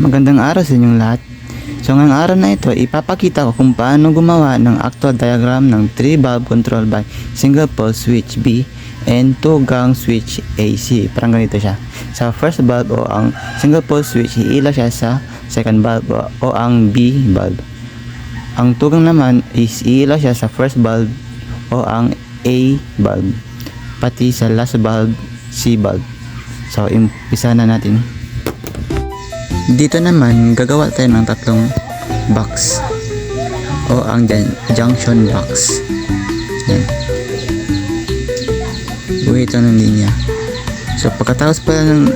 Magandang araw sa inyong lahat. So ngayong araw na ito, ipapakita ko kung paano gumawa ng actual diagram ng 3 valve control by single pole switch B and 2 gang switch AC. Parang ganito siya. Sa first valve o ang single pole switch, iila siya sa second valve o, ang B valve. Ang tugang naman is iila siya sa first valve o ang A valve. Pati sa last valve, C valve. So, umpisa na natin. Dito naman, gagawa tayo ng tatlong box o ang jun- junction box. Yan. Buhay ito ng linya. So, pagkatapos pala ng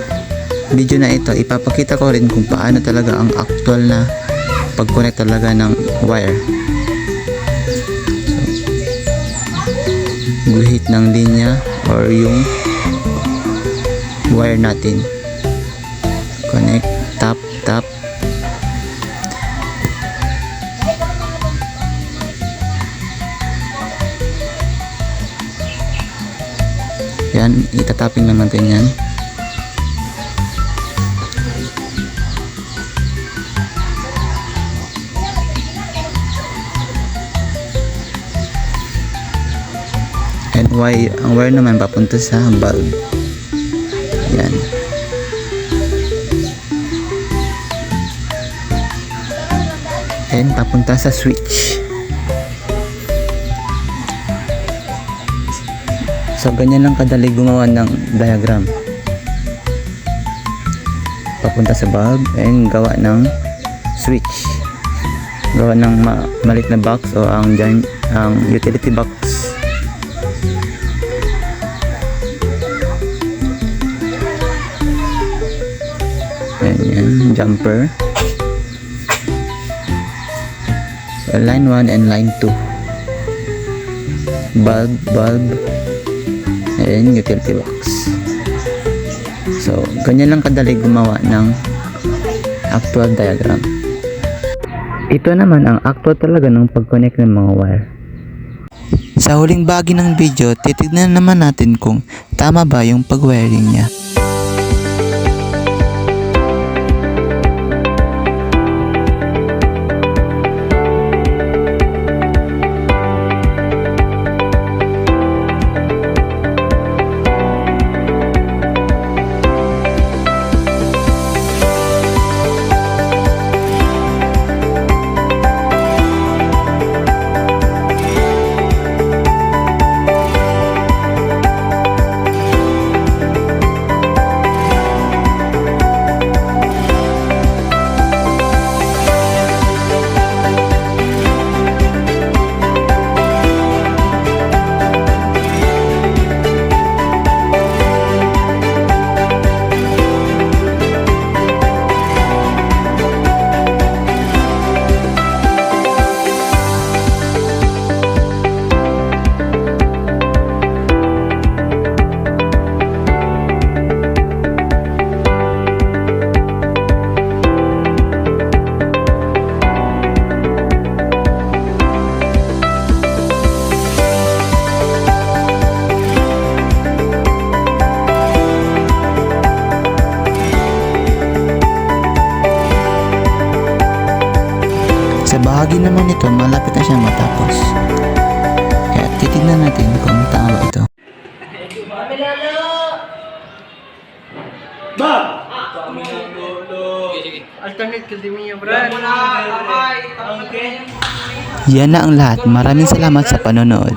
video na ito, ipapakita ko rin kung paano talaga ang actual na pag-connect talaga ng wire. So, guhit ng linya or yung wire natin. Connect, tap, tap. Yan, itataping lang natin yan. And why, ang wire naman papunta sa bulb. Yan. And papunta sa switch. So, ganyan lang kadali gumawa ng diagram. Papunta sa bulb and gawa ng switch. Gawa ng ma malit na box o ang, ang utility box. Ayan yan, jumper. Line 1 and line 2. Bulb, bulb, and utility box. So, ganyan lang kadali gumawa ng actual diagram. Ito naman ang actual talaga ng pag-connect ng mga wire. Sa huling bahagi ng video, titignan naman natin kung tama ba yung pag-wiring niya. Sa bahagi naman nito, malapit na siyang matapos. Kaya titignan natin kung tama ba ito. Alternate kasi niya, Brad. Yan na ang lahat. Maraming salamat sa panonood.